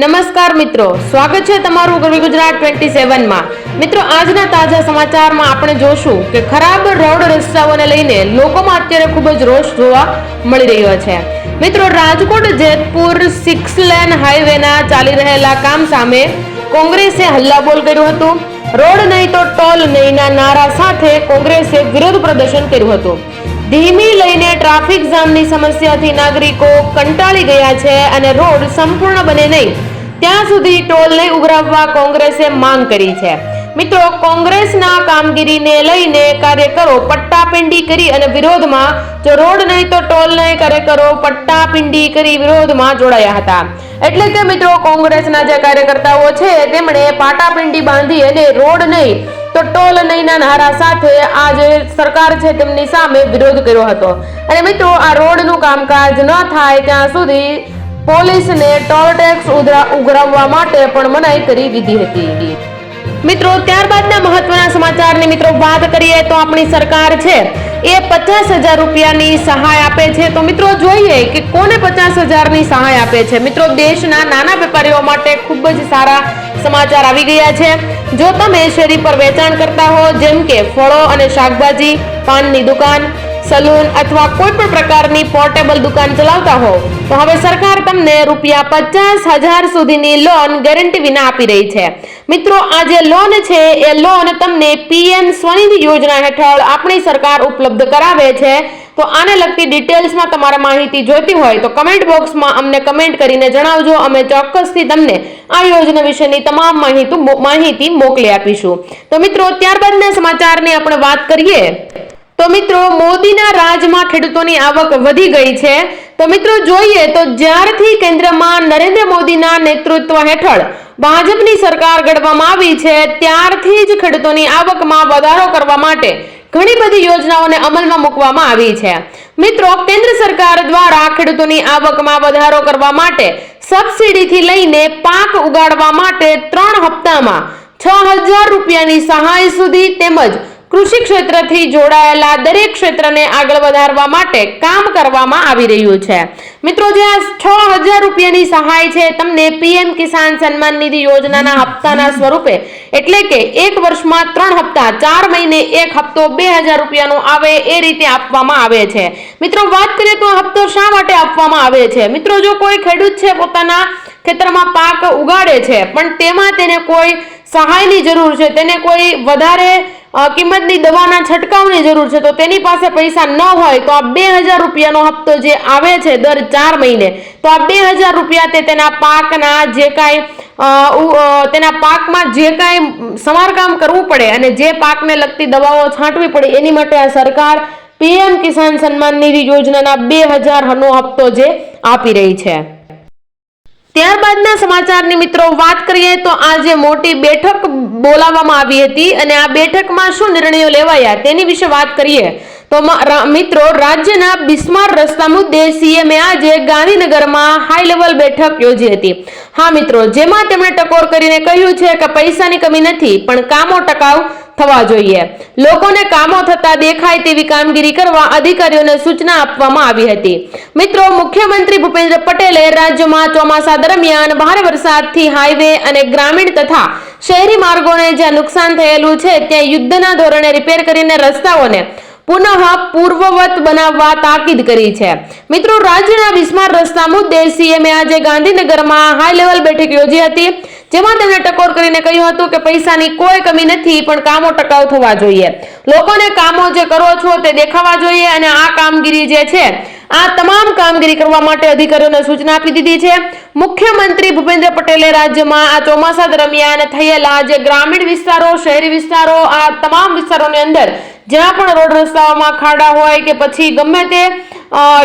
નમસ્કાર મિત્રો, સ્વાગત છે તમારું ગરવી ગુજરાત ટ્વેન્ટી સેવનમાં મિત્રો, આજના તાજા સમાચારમાં આપણે જોશું કે ખરાબ રોડ રસ્તાઓને લઈને લોકોમાં અત્યારે ખૂબ જ રોષ જોવા મળી રહ્યો છે. મિત્રો, રાજકોટ, જેતપુર સિક્સ લેન હાઈવેના ચાલી રહેલા કામ સામે કોંગ્રેસે હલ્લાબોલ કર્યું હતું. રોડ નહીં તો ટોલ નહીંના નારા સાથે કોંગ્રેસે વિરોધ પ્રદર્શન કર્યું હતું. ધીમી લઈને ટ્રાફિક જામની સમસ્યાથી નાગરિકો કંટાળી ગયા છે અને રોડ સંપૂર્ણ બને નહીં. ત્યાં સુધી ટોલ નહીં ઉઘરાવવા કોંગ્રેસે માંગ કરી છે. મિત્રો, કોંગ્રેસના કામગીરીને લઈને કાર્યકરો પટ્ટાપિંડી કરી અને વિરોધમાં, જો રોડ નહીં તો ટોલ નહીં, કાર્યકરો પટ્ટાપિંડી કરી વિરોધમાં જોડાયા હતા. એટલે કે મિત્રો, કોંગ્રેસના જે કાર્યકર્તાઓ છે, તેમણે પાટાપિંડી બાંધી અને રોડ નહીં તો ટોલ નહીંના નારા સાથે આ જે સરકાર છે તેમની સામે વિરોધ કર્યો હતો. અને મિત્રો, આ રોડનું કામકાજ ન થાય ત્યાં સુધી પોલીસને ટોલ ટેક્સ ઉઘરાવવા માટે પણ મનાઈ કરી દીધી હતી. મિત્રો, ત્યારબાદના મહત્વના સમાચારની મિત્રો વાત કરીએ તો આપણી સરકાર છે, એ પચાસ હજાર રૂપિયાની સહાય આપે છે. તો મિત્રો, જોઈએ કે કોને પચાસ હજારની સહાય આપે છે? મિત્રો, દેશના નાના વેપારીઓ માટે ખૂબ જ સારા સમાચાર આવી ગયા છે. જો તમે શેરી પર વેચાણ કરતા હો, જેમ કે ફળો અને શાકભાજી, પાનની દુકાન, સલૂન અથવા કોઈ પણ પ્રકારની પોર્ટેબલ દુકાન ચલાવતા હો, તો હવે સરકાર તમને રૂપિયા પચાસ હજાર સુધીની લોન ગેરંટી વિના આપી રહી છે. મિત્રો આ જે લોન છે, એ લોન તમને પીએમ સ્વનિધિ યોજના હેઠળ આપણી સરકાર ઉપલબ્ધ કરાવે છે. તો આને લગતી ડિટેલ્સમાં તમારે માહિતી જોઈતી હોય તો કમેન્ટ બોક્સમાં અમને કમેન્ટ કરીને જણાવજો. અમે ચોક્કસથી તમને આ યોજના વિશેની તમામ માહિતી માહિતી મોકલી આપીશું. તો મિત્રો, ત્યારબાદના સમાચારની આપણે વાત કરીએ. તો મિત્રો, મોદીના રાજમાં ખેડૂતોની આવક વધી ગઈ છે. તો મિત્રો, જોઈએ તો જ્યારથી કેન્દ્રમાં નરેન્દ્ર મોદીના નેતૃત્વ હેઠળ ભાજપની સરકાર ઘડવામાં આવી છે, ત્યારથી જ ખેડૂતોની આવકમાં વધારો કરવા માટે ઘણી બધી યોજનાઓને અમલમાં મૂકવામાં આવી છે. મિત્રો, કેન્દ્ર સરકાર દ્વારા ખેડૂતોની આવકમાં વધારો કરવા માટે સબસિડીથી લઈને પાક ઉગાડવા માટે ત્રણ હપ્તામાં છ હજાર રૂપિયાની સહાય સુધી તેમજ કૃષિ ક્ષેત્રથી જોડાયેલા દરેક ક્ષેત્રને આગળ વધારવા માટે કામ કરવામાં આવી રહ્યું છે. મિત્રો, જે આ છ હજાર રૂપિયાની સહાય છે, તમને પીએમ કિસાન સન્માન નિધિ યોજનાના હપ્તાના સ્વરૂપે, એટલે કે એક વર્ષમાં ત્રણ હપ્તા, ચાર મહિને, એક હપ્તો, બે હજાર રૂપિયાનો આવે એ રીતે આપવામાં આવે છે. મિત્રો, વાત કરીએ તો હપ્તો શા માટે આપવામાં આવે છે? મિત્રો, જો કોઈ ખેડૂત છે, પોતાના ખેતરમાં પાક ઉગાડે છે, પણ તેમાં તેને કોઈ સહાયની જરૂર છે, તેને કોઈ વધારે કિંમતની દવાના છંટકાવની જરૂર છે. તો તેની પાસે પૈસા ન હોય તો આ બે હજાર રૂપિયાનો હપ્તો જે આવે છે દર ચાર મહિને, તો આ બે હજાર રૂપિયા તે તેના પાકના જે કાંઈ તેના પાકમાં જે કાંઈ સમારકામ કરવું પડે અને જે પાકને લગતી દવાઓ છાંટવી પડે, એની માટે આ સરકાર પીએમ કિસાન સન્માન નિધિ યોજનાના બે હજારનો હપ્તો જે આપી રહી છે. ત્યારબાદના સમાચારની મિત્રો વાત કરીએ તો આજે મોટી બેઠક બોલાવવામાં આવી હતી અને આ બેઠકમાં શું નિર્ણયો લેવાયા તેની વિશે વાત કરીએ. તો મિત્રો, રાજ્યના બિસ્માર રસ્તા મુદ્દે સીએમએ આજે ગાંધીનગરમાં હાઈ લેવલ બેઠક યોજી હતી. હા, મિત્રો, જેમાં તેમણે ટકોર કરીને કહ્યું છે કે પૈસાની કમી નથી, પણ કામો ટકાઉ થવા જોઈએ. લોકોને કામો થતા દેખાય તેવી કામગીરી કરવા અધિકારીઓને સૂચના આપવામાં આવી હતી. મિત્રો, મુખ્યમંત્રી ભૂપેન્દ્ર પટેલે રાજ્યમાં ચોમાસા દરમિયાન ભારે વરસાદથી હાઈવે અને ગ્રામીણ તથા શહેરી માર્ગોને જ્યાં નુકસાન થયેલું છે, ત્યાં યુદ્ધના ધોરણે રિપેર કરીને રસ્તાઓને પુનઃ પૂર્વવત બનાવવા તાકીદ કરી છે. મિત્રો, રાજ્યના બિસ્માર રસ્તા મુદ્દે સીએમએ આજે ગાંધીનગરમાં હાઈ લેવલ બેઠક યોજી હતી, જેમાં તેમણે ટકોર કરીને કહ્યું હતું કે પૈસાની કોઈ કમી નથી, પણ કામો ટકાઉ થવા જોઈએ. લોકોને કામો જે કરો છો તે દેખાવા જોઈએ અને આ કામગીરી જે છે, આ તમામ કામગીરી કરવા માટે અધિકારીઓને સૂચના આપી દીધી છે. મુખ્યમંત્રી ભૂપેન્દ્ર પટેલે રાજ્યમાં આ ચોમાસા દરમિયાન થયેલા જે ગ્રામીણ વિસ્તારો, શહેરી વિસ્તારો, આ તમામ વિસ્તારોની અંદર જ્યાં પણ રોડ રસ્તાઓમાં ખાડા હોય કે પછી ગમે તે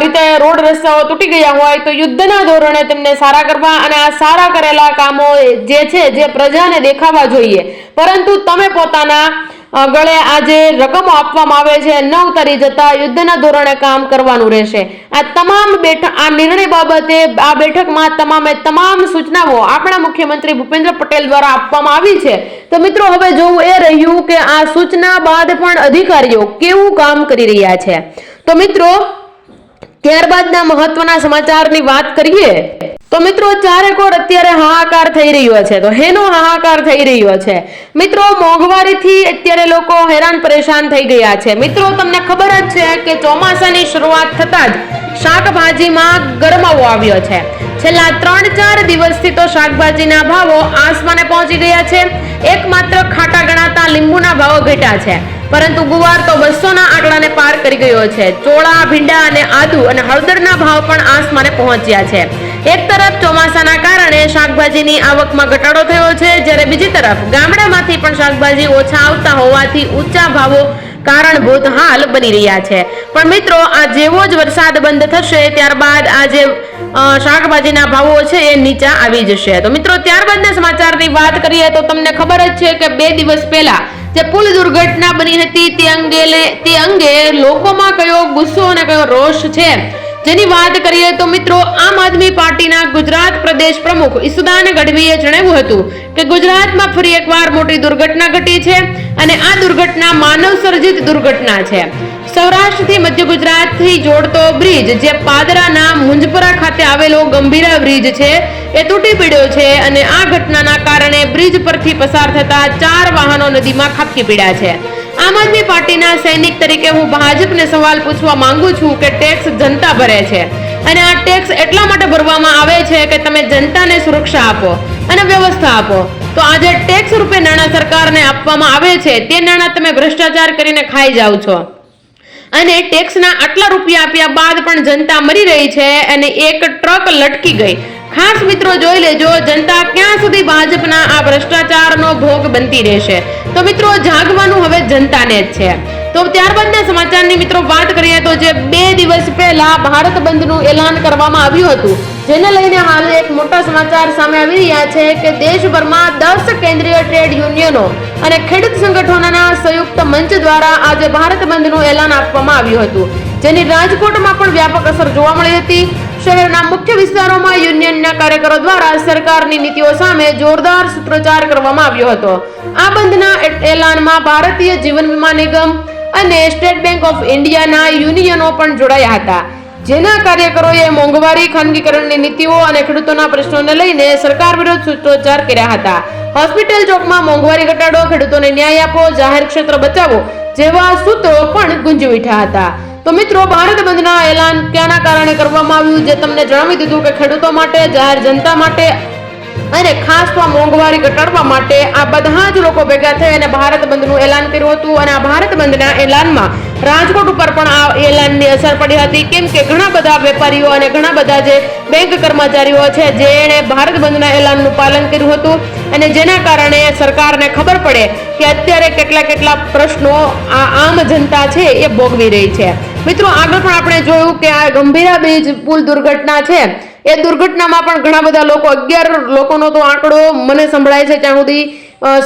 રીતે રોડ રસ્તાઓ તૂટી ગયા હોય તો યુદ્ધના ધોરણે તેમને સારા કરવા અને આ સારા કરેલા કામો જે છે જે પ્રજાને દેખાવા જોઈએ. પરંતુ તમે પોતાના ગળે આજે રકમો આપવામાં આવે છે. ન ઉતારી જતા યુદ્ધના ધોરણે કામ કરવાનું રહેશે. આ તમામ બેઠક આ નિર્ણય બાબતે આ બેઠકમાં તમામે તમામ સૂચનાઓ આપણા મુખ્યમંત્રી ભૂપેન્દ્ર પટેલ દ્વારા આપવામાં આવી છે. તો મિત્રો, હવે જોવું એ રહ્યું કે આ સૂચના બાદ પણ અધિકારીઓ કેવું કામ કરી રહ્યા છે. તો મિત્રો ત્યારબાદના મહત્વના સમાચારની વાત કરીએ, તો મિત્રો ચારેકોર અત્યારે હાહાકાર થઈ રહ્યો છે. તો હેનો હાહાકાર થઈ રહ્યો છે. મિત્રો મોંઘવારીથી અત્યારે લોકો હેરાન પરેશાન થઈ ગયા છે. મિત્રો, તમને ખબર જ છે કે ચોમાસાની શરૂઆત થતા જ શાકભાજીમાં ગરમાવો આવ્યો છે. છેલ્લા ત્રણ ચાર દિવસથી તો શાકભાજીના ભાવો આસમાને પહોંચી ગયા છે. એકમાત્ર ખાટા ગણાતા લીંબુના ભાવો ઘટ્યા છે. પરંતુ ગુવાર તો બસોના આંકડાને પાર કરી ગયો છે. ચોળા, ભીંડા અને આદુ અને હળદરના ભાવ પણ આસમાને પહોંચ્યા છે. એક તરફ ચોમાસાના કારણે શાકભાજીની આવકમાં ઘટાડો થયો છે, જ્યારે બીજી તરફ ગામડામાંથી પણ શાકભાજી ઓછા આવતા હોવાથી ઊંચા ભાવો કારણભૂત હાલ બની રહ્યા છે. પણ મિત્રો, આ જેવો જ વરસાદ બંધ થશે, ત્યારબાદ આ જે શાકભાજીના ભાવો છે એ નીચા આવી જશે. તો મિત્રો, ત્યારબાદના સમાચારની વાત કરીએ તો તમને ખબર જ છે કે બે દિવસ પહેલા જે પુલ દુર્ઘટના બની હતી, તે અંગે તે અંગે લોકોમાં કયો ગુસ્સો અને કયો રોષ છે? જેની વાત કરીએ તો મિત્રો, આમ આદમી પાર્ટીના ગુજરાત પ્રદેશ પ્રમુખ ઈસુદાન ગઢવીએ જણાવ્યું હતું કે ગુજરાતમાં ફરી એકવાર મોટી દુર્ઘટના ઘટી છે અને આ દુર્ઘટના માનવ સર્જિત દુર્ઘટના છે. સૌરાષ્ટ્રથી મધ્ય ગુજરાતથી જોડતો બ્રિજ જે પાદરાના મુંજપરા ખાતે આવેલો ગંભીરા બ્રિજ છે, એ તૂટી પડ્યો છે અને આ ઘટનાના કારણે બ્રિજ પરથી પસાર થતા ચાર વાહનો નદીમાં ખાબકી પડ્યા છે. આમ આદમી પાર્ટીના સૈનિક તરીકે હું ભાજપને સવાલ પૂછવા માંગુ છું કે ટેક્સ જનતા ભરે છે. અને આ ટેક્સ એટલા માટે ભરવામાં આવે છે કે તમે જનતાને સુરક્ષા આપો અને વ્યવસ્થા આપો. તો આજે ટેક્સ રૂપે નાણાં સરકારને આપવામાં આવે છે. તે નાણાં તમે ભ્રષ્ટાચાર કરીને ખાઈ જાઓ છો. અને ટેક્સના આટલા રૂપિયા આપ્યા બાદ પણ જનતા મરી રહી છે અને એક ટ્રક લટકી ગઈ. ખાસ મિત્રો જોઈ લેજો, જનતા ક્યાં સુધી ભાજપના આ ભ્રષ્ટાચારનો ભોગ બનતી રહેશે? તો મિત્રો જાગવાનું હવે જનતાને જ છે. તો ત્યારબાદના સમાચારની મિત્રો વાત કરીએ તો જે બે દિવસ પહેલા ભારત બંધનું એલાન કરવામાં આવ્યું હતું, જેને લઈને હાલ એક મોટા સમાચાર સામે આવી રહ્યા છે કે દેશભરમાં દસ કેન્દ્રીય ટ્રેડ યુનિયનો અને ખેડૂત સંગઠનોના સંયુક્ત મંચ દ્વારા આજે ભારત બંધનું એલાન આપવામાં આવ્યું હતું. જેની રાજકોટમાં પણ વ્યાપક અસર જોવા મળી હતી. શહેરના મુખ્ય વિસ્તારોમાં યુનિયનના કાર્યકરો દ્વારા સરકારની નીતિઓ સામે જોરદાર સૂત્રોચ્ચાર કરવામાં આવ્યો હતો. આ બંધના એલાનમાં ભારતીય જીવન વીમા નિગમ અને સ્ટેટ બેંક ઓફ ઇન્ડિયાના યુનિયનો પણ જોડાયા હતા. જેના કાર્યકરોએ મોંઘવારી, ખાનગીકરણની નીતિઓ અને ખેડૂતોના પ્રશ્નોને લઈને સરકાર વિરુદ્ધ સૂત્રોચ્ચાર કર્યા હતા. હોસ્પિટલ ચોકમાં મોંઘવારી ઘટાડો, ખેડૂતોને ન્યાય આપો, જાહેર ક્ષેત્ર બચાવો જેવા સૂત્રો પણ ગુંજી ઉઠ્યા હતા. તો મિત્રો, ભારત બંધના એલાન ક્યાંના કારણે કરવામાં આવ્યું જે તમને જણાવી દીધું કે ખેડૂતો માટે, જાહેર જનતા માટે અને ખાસ તો મોંઘવારી ઘટાડવા માટે આ બધા જ લોકો ભેગા થઈ અને ભારત બંધનું એલાન કર્યું હતું અને આ ભારત બંધના એલાનમાં રાજકોટ ઉપર પણ આ એલાનની અસર પડી હતી. કેમ કે ઘણા બધા વેપારીઓ અને ઘણા બધા જે બેંક કર્મચારીઓ છે, જેણે ભારત બંધના એલાનનું પાલન કર્યું હતું અને જેના કારણે સરકારને ખબર પડે કે અત્યારે કેટલા કેટલા પ્રશ્નો આ આમ જનતા છે એ ભોગવી રહી છે. મિત્રો, આગળ પણ આપણે જોયું કે આ ગંભીરા બ્રિજ પુલ દુર્ઘટના છે. એ દુર્ઘટનામાં પણ ઘણા બધા લોકો, અગિયાર લોકોનો તો આંકડો મને સંભળાય છે ત્યાં સુધી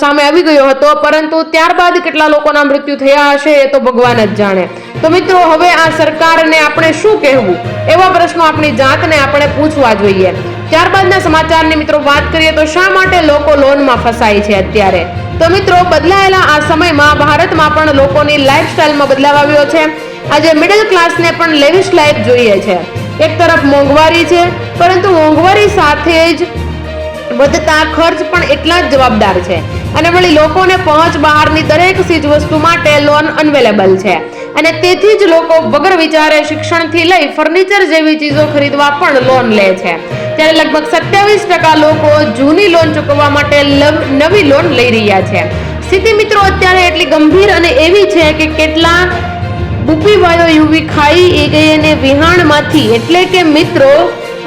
સામે આવી ગયો હતો. પરંતુ ત્યારબાદ કેટલા લોકોના મૃત્યુ થયા હશે એ તો ભગવાન જ જાણે. તો મિત્રો, હવે આ સરકારને આપણે શું કહેવું? એવા પ્રશ્નો આપણી જાતને આપણે પૂછવા જોઈએ. ત્યારબાદના સમાચારની મિત્રો વાત કરીએ તો શા માટે લોકો લોનમાં ફસાય છે અત્યારે? તો મિત્રો, બદલાયેલા આ સમયમાં ભારતમાં પણ લોકોની લાઈફસ્ટાઈલમાં બદલાવ આવ્યો છે. આજે મિડલ ક્લાસને પણ લેવિશ લાઈફ જોઈએ છે. એક તરફ મોંઘવારી છે, પરંતુ મોંઘવારી સાથે જ વધતા ખર્ચ પણ એટલા જ જવાબદાર છે. અને વળી લોકોને પહોંચ બહારની દરેક ચીજ વસ્તુ માટે લોન અનવેલેબલ છે. અને તેથી જ લોકો વગર વિચારે શિક્ષણથી લઈ ફર્નિચર જેવી ચીજો ખરીદવા પણ લોન લે છે. ત્યારે લગભગ સત્યાવીસ ટકા લોકો જૂની લોન ચૂકવવા માટે નવી લોન લઈ રહ્યા છે. સ્થિતિ મિત્રો, અત્યારે એટલી ગંભીર અને એવી છે કે કેટલા બુપીવાયો યુવી ખાઈ એ ગઈ અને વિહાણમાંથી, એટલે કે મિત્રો,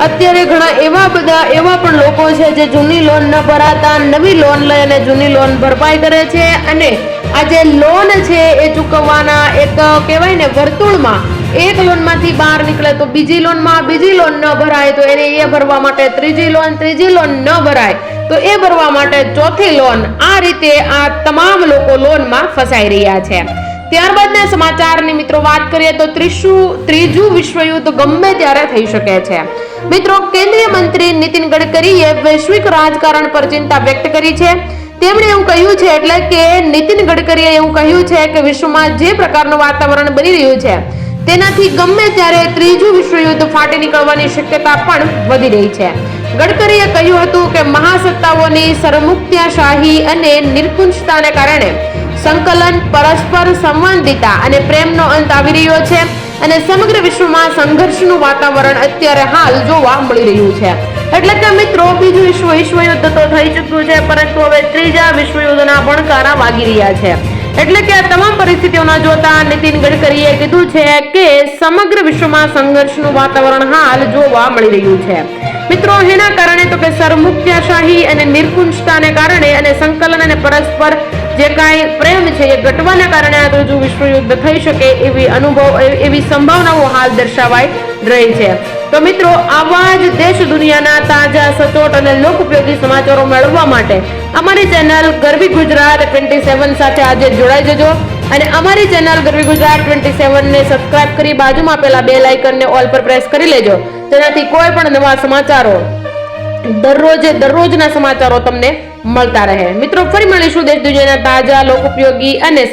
અત્યારે ઘણા એવા બધા એવા પણ લોકો છે જે જૂની લોન ન ભરાતા, નવી લોન લઈ અને જૂની લોન ભરપાઈ કરે છે અને આ જે લોન છે એ ચૂકવવાના એક કહેવાય ને વર્તુળમાં, એક લોનમાંથી બહાર નીકળે તો બીજી લોનમાં બીજી લોન ન ભરાય તો એને એ ભરવા માટે ત્રીજી લોન ત્રીજી લોન ન ભરાય તો એ ભરવા માટે ચોથી લોન આ રીતે આ તમામ લોકો લોનમાં ફસાઈ રહ્યા છે. ત્યારબાદના સમાચારની મિત્રો વાત કરીએ તો ત્રિશુ ત્રીજું વિશ્વયુદ્ધ ગમે ત્યારે થઈ શકે છે. મિત્રો, કેન્દ્રીય મંત્રી નીતિન ગડકરીએ વૈશ્વિક રાજકારણ પર ચિંતા વ્યક્ત કરી છે. તેમણે એવું કહ્યું છે, એટલે કે નીતિન ગડકરીએ એવું કહ્યું છે કે વિશ્વમાં જે પ્રકારનું વાતાવરણ બની રહ્યું છે, તેનાથી ગમે ત્યારે ત્રીજું વિશ્વયુદ્ધ ફાટી નીકળવાની શક્યતા પણ વધી રહી છે. ગડકરીએ કહ્યું હતું કે મહાસત્તાઓની સરમુક્ત્યાશાહી અને નિર્કુંજતાને કારણે સંકલન પરસ્પર સંવાદિતા અને પ્રેમનો અંત આવી રહ્યો છે અને સમગ્ર વિશ્વમાં સંઘર્ષનું વાતાવરણ અત્યારે હાલ જોવા મળી રહ્યું છે. એટલે કે મિત્રો, બીજું વિશ્વ વિશ્વયુદ્ધ તો થઈ ચૂક્યું છે, પરંતુ હવે ત્રીજા વિશ્વયુદ્ધના ભણકારા વાગી રહ્યા છે. એટલે કે આ તમામ પરિસ્થિતિઓના જોતા નીતિન ગડકરીએ કીધું છે કે સમગ્ર વિશ્વમાં સંઘર્ષનું વાતાવરણ હાલ જોવા મળી રહ્યું છે. મિત્રો, એના કારણે તો કે સરમુક્ત્યાશાહી અને નિર્કુંજતાને કારણે અને સંકલન અને પરસ્પર જે કાંઈ પ્રેમ છે એ ઘટવાના કારણે આ ત્રીજું વિશ્વયુદ્ધ થઈ શકે એવી અનુભવ એવી સંભાવનાઓ હાલ દર્શાવાઈ રહી છે. તો મિત્રો, આવા જ દેશ દુનિયાના તાજા, સચોટ અને લોકપ્રિયતી સમાચારો મેળવવા માટે અમારી channel Garvi Gujarat twenty seven સાથે આજે જોડાઈ જજો અને અમારી ચેનલ ગરવી ગુજરાત ટ્વેન્ટી સેવનને સબસ્ક્રાઇબ કરી બાજુમાં આપેલા બે લાઇકનને ઓલ પર પ્રેસ કરી લેજો. તેનાથી કોઈ પણ નવા સમાચારો દરરોજે દરરોજના સમાચારો તમને મળતા રહે. મિત્રો ફરી મળીશું દેશ દુનિયાના તાજા લોકોપયોગી અને